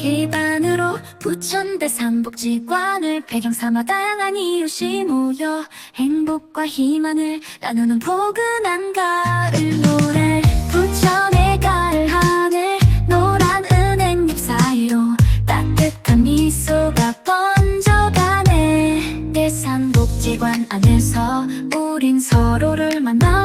기반으로 부천대 삼복지관을 배경 삼아 다양한 이웃이 모여 행복과 희망을 나누는 포근한 가을. 노래 부천의 가을 하늘 노란 은행잎 사이로 따뜻한 미소가 번져가네. 대산복지관 안에서 우린 서로를 만나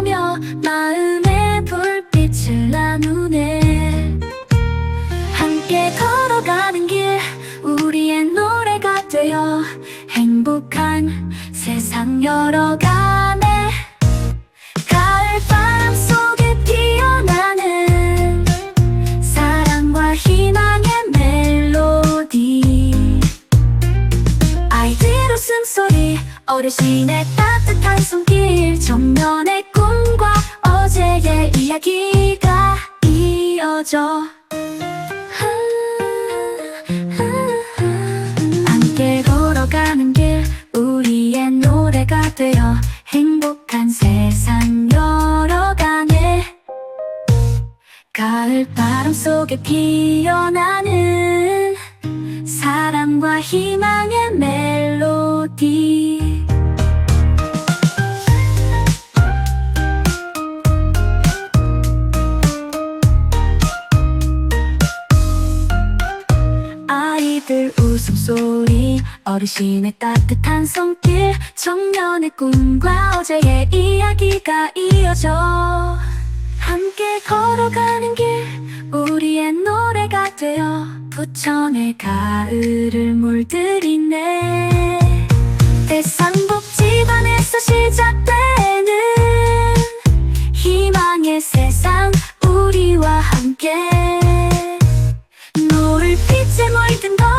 되어 행복한 세상 열어가네. 가을 바람 속에 피어나는 사랑과 희망의 멜로디. 아이들 웃음소리 어르신의 따뜻한 손길 정면의 꿈과 어제의 이야기가 이어져 세상 열어가네 가을 바람 속에 피어나는 사랑과 희망의 멜로디 아이들 웃음소리 어르신의 따뜻한 손길 청년의 꿈과 어제의 이야기가 이어져. 함께 걸어가는 길 우리의 노래가 되어 부천의 가을을 물들이네. 대상복 집안에서 시작되는 희망의 세상 우리와 함께. 노을 빛에 물든 것